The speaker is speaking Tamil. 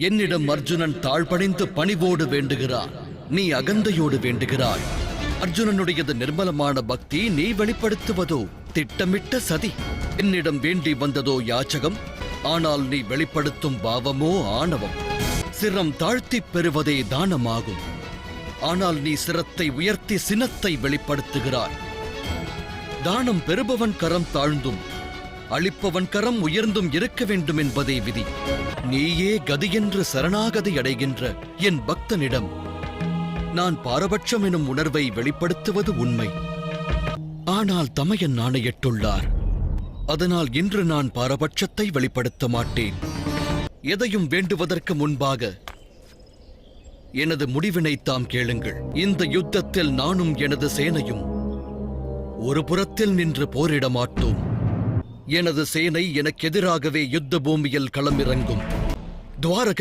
என்னிடம் அர்ஜுனன் தாழ்பணிந்து பணிவோடு வேண்டுகிறான் நீ அகந்தையோடு வேண்டுகிறாய். அர்ஜுனனுடையது நிர்மலமான பக்தி நீ வெளிப்படுத்துவதோ? திட்டமிட்ட சதி. என்னிடம் வேண்டி வந்ததோ யாச்சகம்? ஆனால் நீ வெளிப்படுத்தும் பாவமோ ஆணவம். சிரம் தாழ்த்திப் பெறுவதே தானமாகும். ஆனால் நீ சிரத்தை உயர்த்தி சினத்தை வெளிப்படுத்துகிறாய். தானம் பெறுபவன் கரம் தாழ்ந்தும். அளிப்பவன் கரம் உயர்ந்தும் இருக்க வேண்டும் என்பதே விதி. நீயே கதியென்று சரணாகதி அடைகின்ற என் பக்தனிடம். நான் பாரபட்சம் எனும் உணர்வை வெளிப்படுத்துவது உண்மை. ஆனால் தமையன் ஆணையிட்டுள்ளார். அதனால் இன்று நான் பாரபட்சத்தை வெளிப்படுத்த மாட்டேன். எதையும் வேண்டுவதற்கு முன்பாக எனது முடிவினை தாம் கேளுங்கள். இந்த யுத்தத்தில் நானும் எனது சேனையும் ஒரு புறத்தில் நின்று போரிட மாட்டோம். எனது சேனை எனக்கெதிராகவே யுத்த பூமியில் களமிறங்கும். துவாரகை